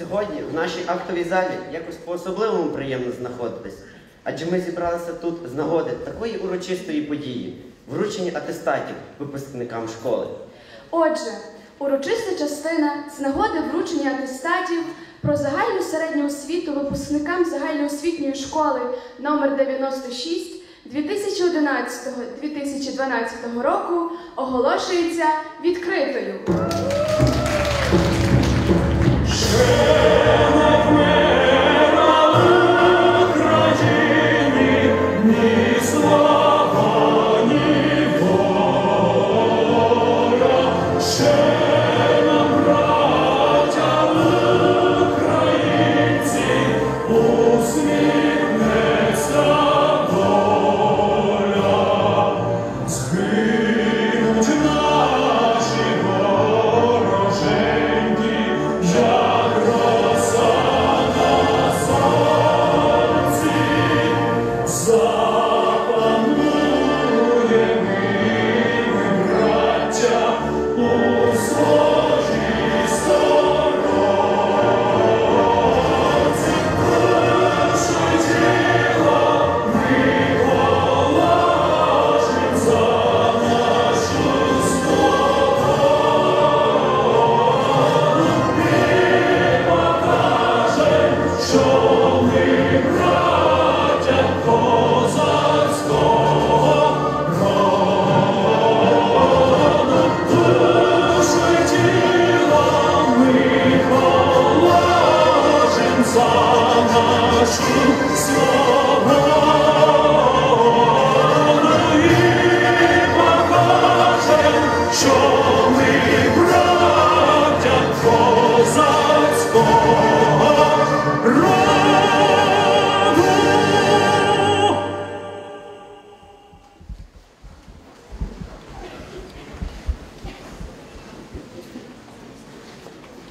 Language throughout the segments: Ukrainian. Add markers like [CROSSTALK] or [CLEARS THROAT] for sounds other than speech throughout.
Сьогодні в нашій актовій залі якось по-особливому приємно знаходитись. Адже ми зібралися тут з нагоди такої урочистої події вручення атестатів випускникам школи. Отже, урочиста частина з нагоди вручення атестатів про загальну середню освіту випускникам загальноосвітньої школи номер 96 2011-2012 року оголошується відкритою. Deus.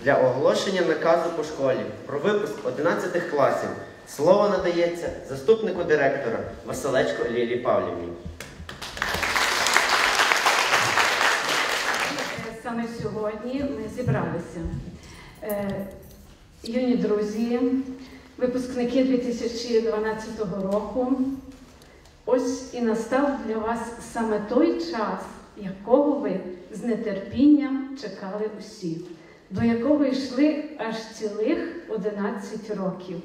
Для оголошення наказу по школі про випуск 11 класів слово надається заступнику директора Василечко Лілі Павлівні. Саме сьогодні ми зібралися. Е, Юні друзі, випускники 2012 року. Ось і настав для вас саме той час, якого ви з нетерпінням чекали усі, до якого йшли аж цілих 11 років.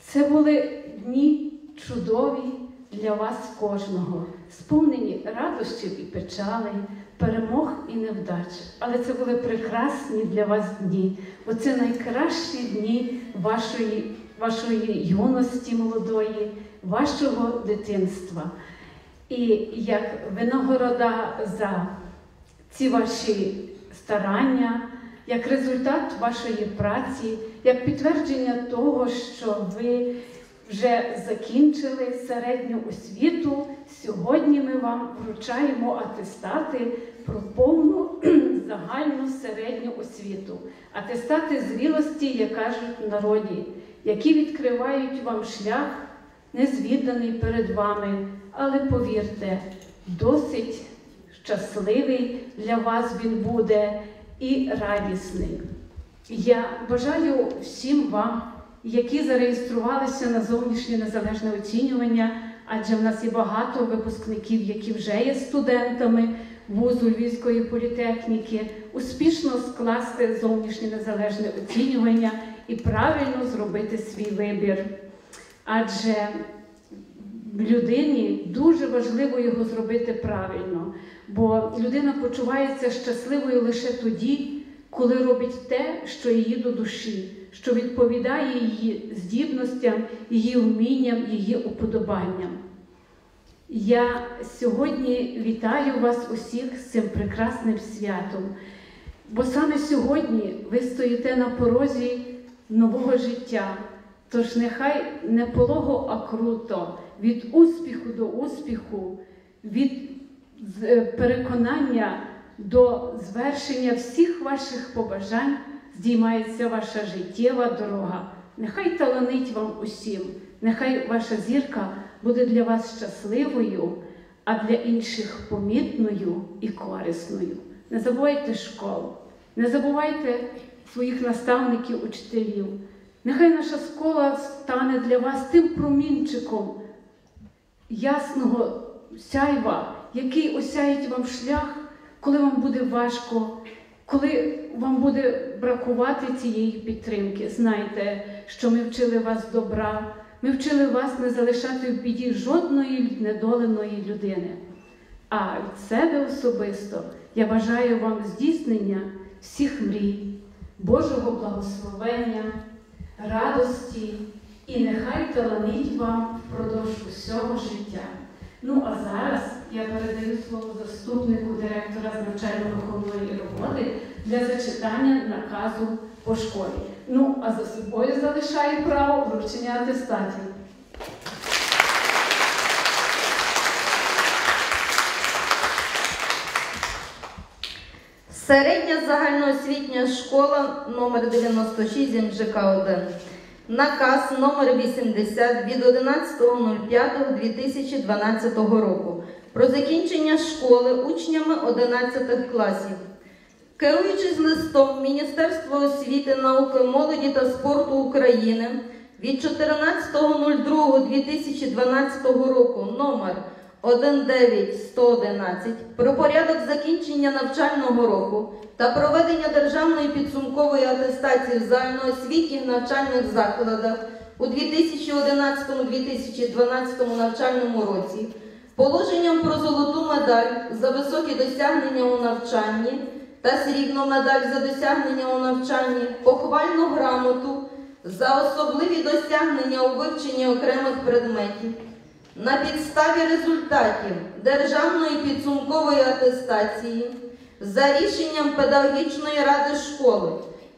Це були дні чудові для вас кожного, сповнені радощів і печалей, перемог і невдач. Але це були прекрасні для вас дні, бо це найкращі дні вашої, вашої юності молодої, вашого дитинства. І як винагорода за ці ваші старання, як результат вашої праці, як підтвердження того, що ви вже закінчили середню освіту, сьогодні ми вам вручаємо атестати про повну [CLEARS THROAT] загальну середню освіту, атестати зрілості, як кажуть в народі, які відкривають вам шлях, незвіданий перед вами, але повірте, досить щасливий для вас він буде і радісний. Я бажаю всім вам, які зареєструвалися на зовнішнє незалежне оцінювання, адже в нас є багато випускників, які вже є студентами вузу Львівської політехніки, успішно скласти зовнішнє незалежне оцінювання і правильно зробити свій вибір. Адже людині дуже важливо його зробити правильно, бо людина почувається щасливою лише тоді, коли робить те, що її до душі, що відповідає її здібностям, її вмінням, її уподобанням. Я сьогодні вітаю вас усіх з цим прекрасним святом, бо саме сьогодні ви стоїте на порозі нового життя. Тож нехай не полого, а круто, від успіху до успіху, від переконання до звершення всіх ваших побажань здіймається ваша життєва дорога. Нехай таланить вам усім, нехай ваша зірка буде для вас щасливою, а для інших помітною і корисною. Не забувайте школу, Не забувайте своїх наставників, учителів. Нехай наша школа стане для вас тим промінчиком ясного сяйва, який осяїть вам шлях, коли вам буде важко, коли вам буде бракувати цієї підтримки. Знайте, що ми вчили вас добра, ми вчили вас не залишати в біді жодної недоленої людини. А від себе особисто я бажаю вам здійснення всіх мрій, Божого благословення, радості і нехай таланить вам впродовж усього життя. Ну а зараз я передаю слово заступнику директора з навчально-виховної роботи для зачитання наказу по школі. Ну а за собою залишаю право вручення атестатів. Середня загальноосвітня школа номер 96 МЖК 1. Наказ номер 80 від 11.05.2012 року про закінчення школи учнями 11 класів. Керуючись листом Міністерства освіти, науки, молоді та спорту України від 14.02.2012 року номер 19111 про порядок закінчення навчального року та проведення державної підсумкової атестації в загальноосвітніх навчальних закладах у 2011-2012 навчальному році, положенням про золоту медаль за високі досягнення у навчанні та срібну медаль за досягнення у навчанні, похвальну грамоту за особливі досягнення у вивченні окремих предметів. На підставі результатів Державної підсумкової атестації за рішенням педагогічної ради школи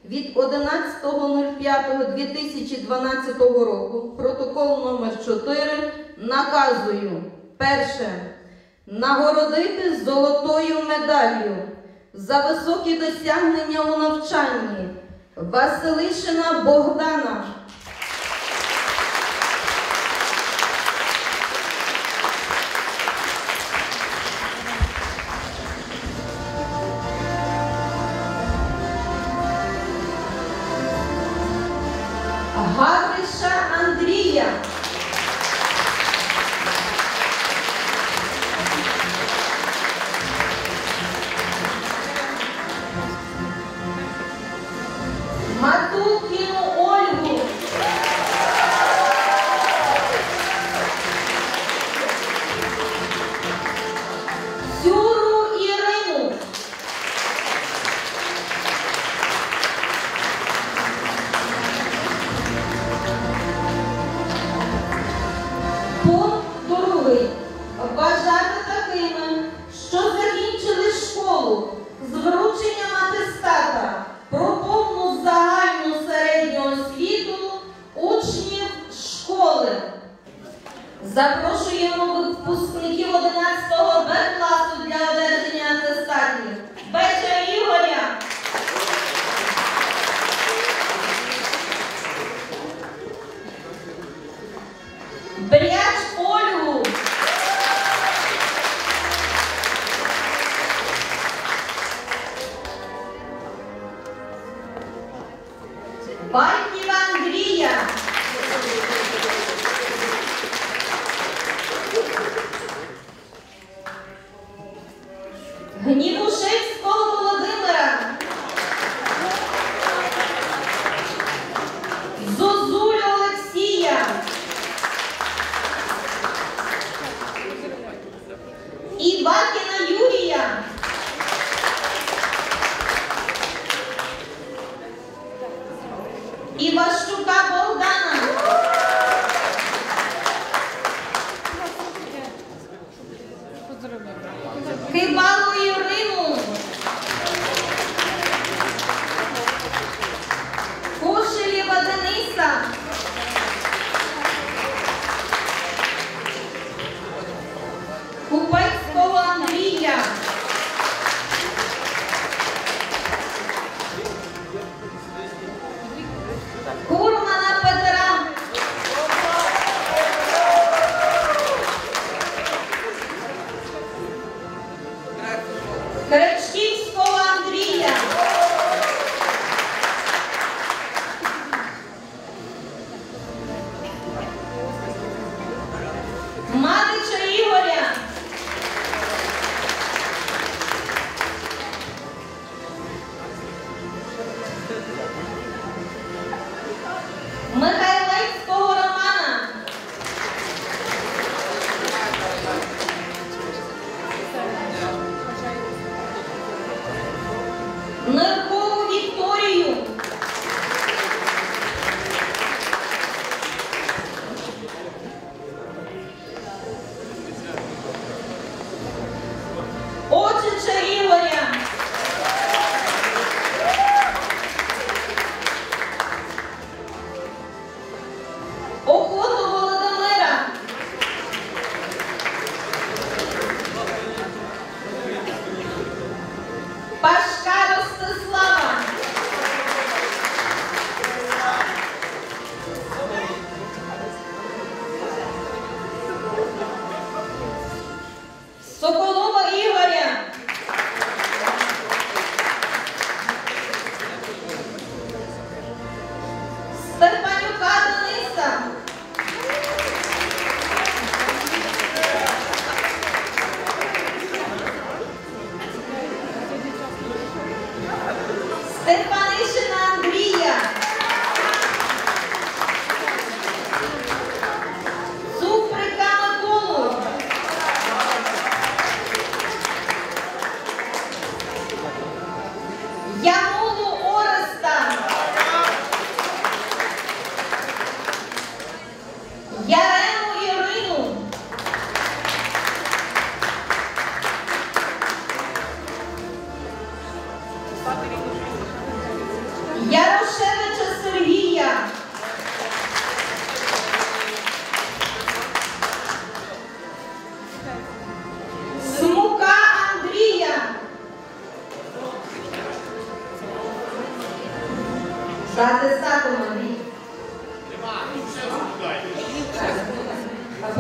від 11.05.2012 року протокол номер 4 наказую перше нагородити золотою медаллю за високі досягнення у навчанні Василишина Богдана.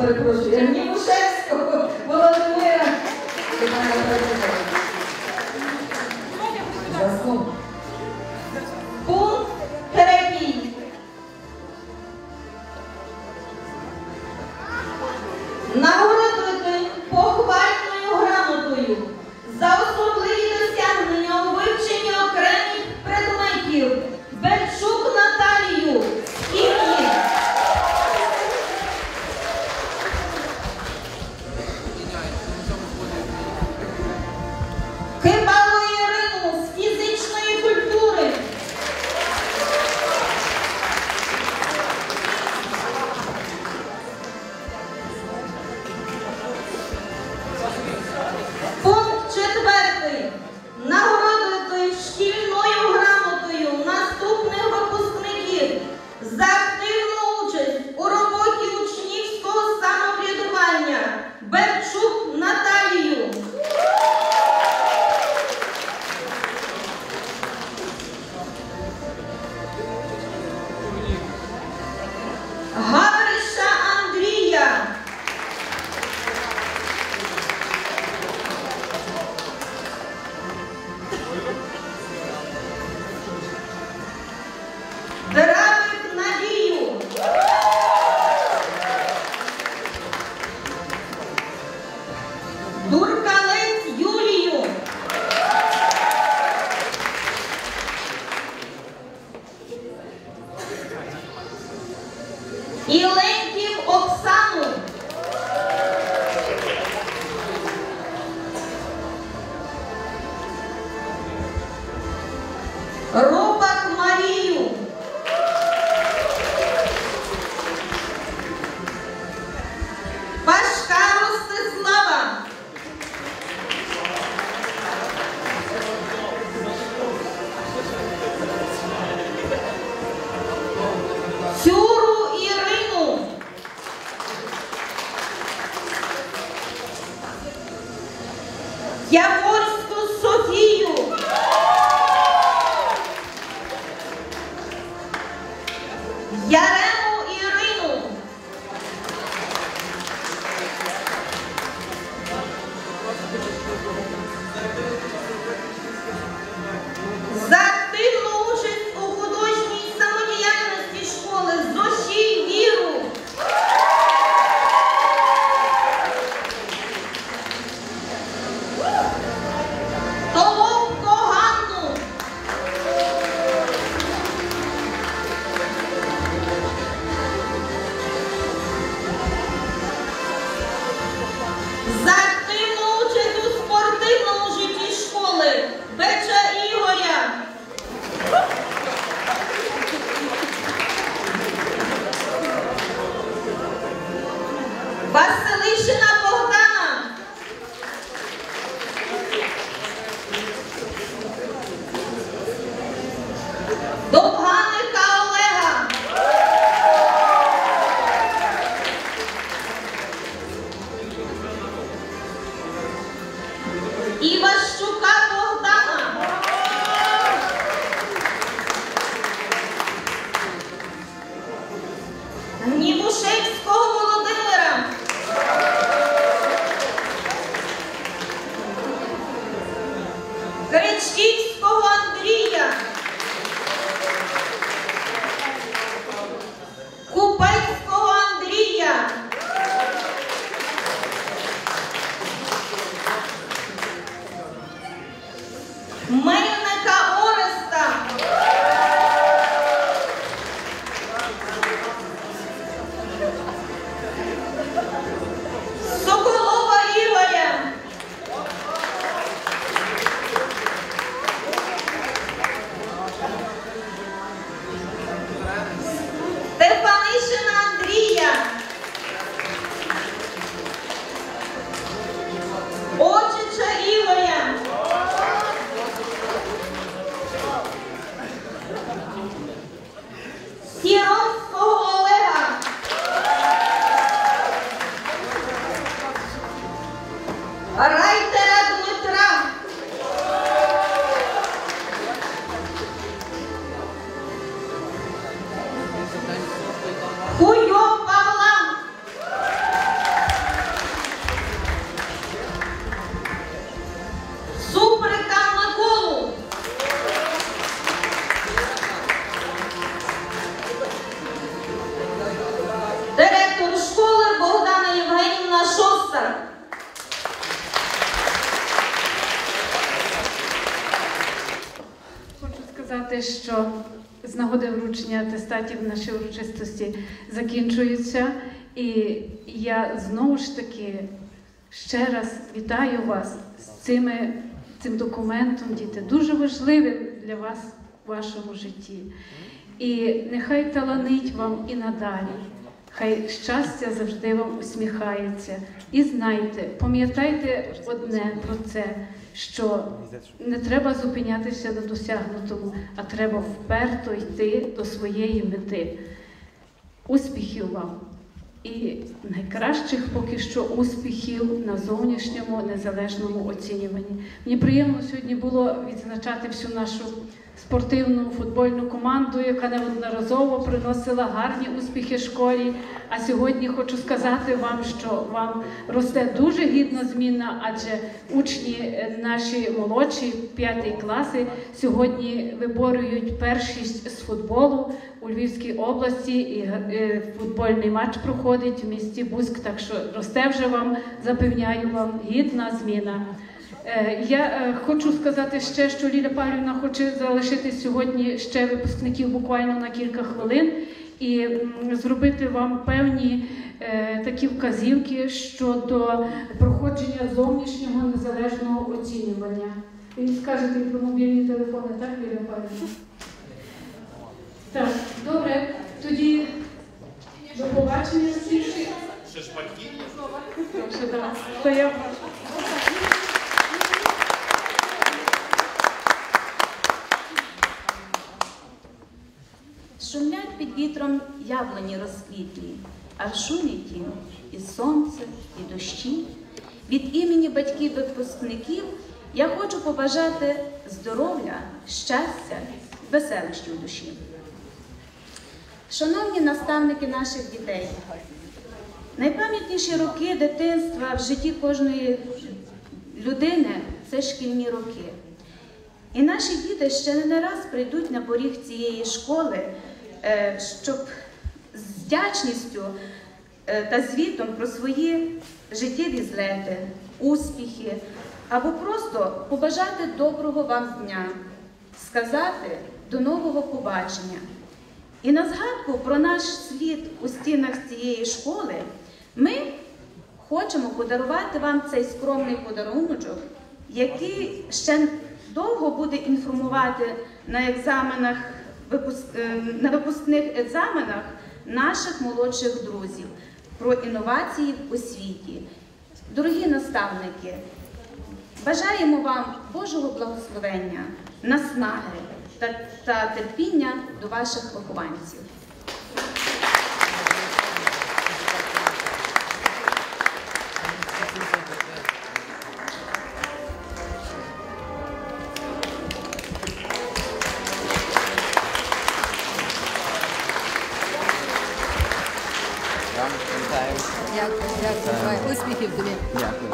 А перепрошую, я Німушевського Володимира. e amor esconsorio. Here що з нагоди вручення атестатів наші урочистості закінчуються. І я знову ж таки ще раз вітаю вас з цими, цим документом, діти, дуже важливим для вас в вашому житті. І нехай таланить вам і надалі. Хай щастя завжди вам усміхається. І знайте, пам'ятайте одне про це, що не треба зупинятися на досягнутому, а треба вперто йти до своєї мети. Успіхів вам! І найкращих поки що успіхів на зовнішньому незалежному оцінюванні. Мені приємно сьогодні було відзначати всю нашу спортивну футбольну команду, яка неодноразово приносила гарні успіхи школі. А сьогодні хочу сказати вам, що вам росте дуже гідна зміна, адже учні е, наші молодші, п'ятий класи, сьогодні виборюють першість з футболу у Львівській області. І е, футбольний матч проходить в місті Бузьк. Так що росте вже вам, запевняю вам, гідна зміна. Е, Я е, хочу сказати ще, що Ліля Павлівна хоче залишити сьогодні ще випускників буквально на кілька хвилин і зробити вам певні е, такі вказівки щодо проходження зовнішнього незалежного оцінювання. Ви скажете про мобільні телефони, так, Ліля Павлівна? Так, добре, тоді до побачення всіх. Ще ж є. Прошу, да. То вітром яблуні розквітлі, а шумять їм і сонце, і дощі. Від імені батьків випускників я хочу побажати здоров'я, щастя, веселощі в душі. Шановні наставники наших дітей, найпам'ятніші роки дитинства в житті кожної людини це шкільні роки. І наші діти ще не раз прийдуть на поріг цієї школи, щоб з вдячністю е, та звітом про свої життєві злети, успіхи, або просто побажати доброго вам дня, сказати до нового побачення. І на згадку про наш слід у стінах цієї школи ми хочемо подарувати вам цей скромний подаруночок, який ще довго буде інформувати на екзаменах, е, на випускних екзаменах наших молодших друзів про інновації в освіті. Дорогі наставники, бажаємо вам Божого благословення, наснаги та, та терпіння до ваших вихованців. дякую. Успіхів тобі. Дякую.